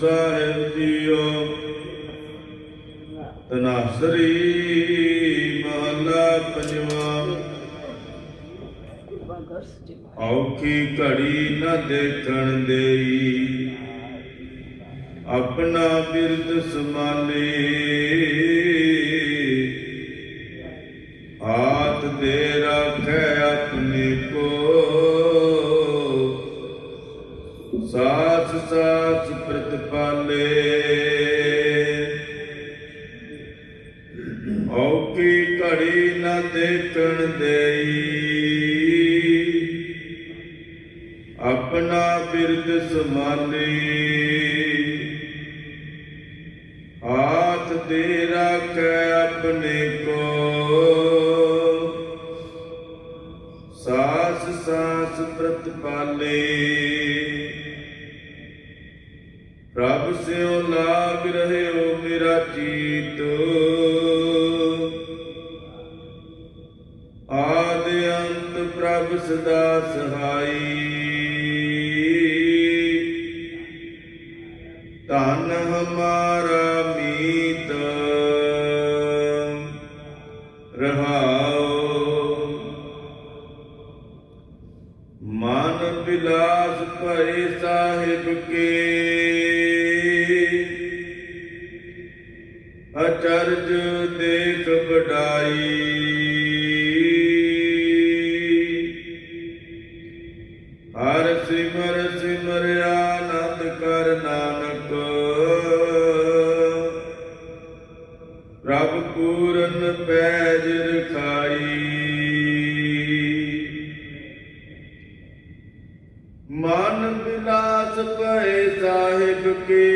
ਸਾਹਿਬ JIO. ਤਨਾਸਰੀ ਮਹਲਾ ਪੰਜਵਾਂ। ਔਖੀ ਘੜੀ ਨਾ ਦੇਖਣ ਦੇਈ। ਆਪਣਾ ਬਿਰਦ ਸਮਾਲੇ ਆਤ ਦੇ ਰੱਖੈ ਆਪਣੇ ਕੋ ਸਾਸ ਸਾਸ ਪ੍ਰਤਪਾਲੇ ਔਕੀ ਘੜੀ ਨ ਦੇਖਣ ਦੇਈ। ਆਪਣਾ ਬਿਰਦ ਸਮਾਲੀ ਹਾਥ ਦੇ ਰੱਖੈ ਆਪਣੇ ਕੋ। ਸਾਸ ਸਾਸ ਪ੍ਰਤਪਾਲੇ ਪ੍ਰਭ ਸਿਉ ਲਾਗ ਰਹਿਓ ਮੇਰਾ ਚੀਤ ਆਦ ਅੰਤ ਪ੍ਰਭ ਸਦਾ ਸਹਾਈ। ਧਨ ਹਮਾਰਾ ਮੀਤ। ਰਹਾਓ ਮਨ ਬਿਲਾਸ ਭਏ ਸਾਹਿਬ ਕੇ। ਅਚਰਜ ਦੇਖ ਬਡਾਈ ਹਰ ਸਿਮਰ ਸਿਮਰਿਆ ਆਨੰਦ ਕਰ ਨਾਨਕ। ਪ੍ਰਭ ਪੂਰਨ ਪੈਜ ਰਖਾਈ। ਮਨ ਬਿਲਾਸ ਭਏ ਸਾਹਿਬ ਕੇ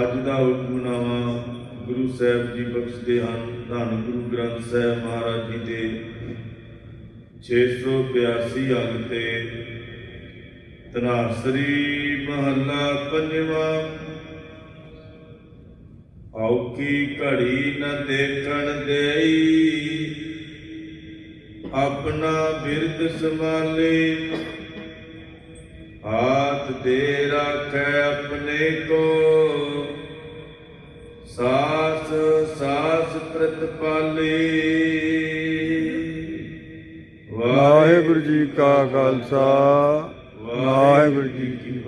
ਅੱਜ ਦਾ ਹੁਕਮਨਾਮਾ ਗੁਰੂ ਸਾਹਿਬ ਜੀ ਬਖਸ਼ਦੇ ਹਨ, ਧੰਨ ਗੁਰੂ ਗ੍ਰੰਥ ਸਾਹਿਬ ਮਹਾਰਾਜ ਜੀ ਦੇ 682 ਅੰਗ ਤੇ। ਤਨਾਸਰੀ ਮਹੱਲਾ ਪੰਜਵਾਂ। ਔਕੀ ਘੜੀ ਨ ਦੇਖਣ ਦੇਈ? ਆਪਣਾ ਬਿਰਦ ਸੰਭਾਲੇ। ਹਾਥ ਦੇ ਰੱਖੈ ਆਪਣੇ ਕੋ ਸਾਸ ਸਾਸ ਪ੍ਰਤਪਾਲੇ। ਵਾਹਿਗੁਰੂ ਜੀ ਕਾ ਖਾਲਸਾ। ਵਾਹਿਗੁਰੂ ਜੀ ਕੀ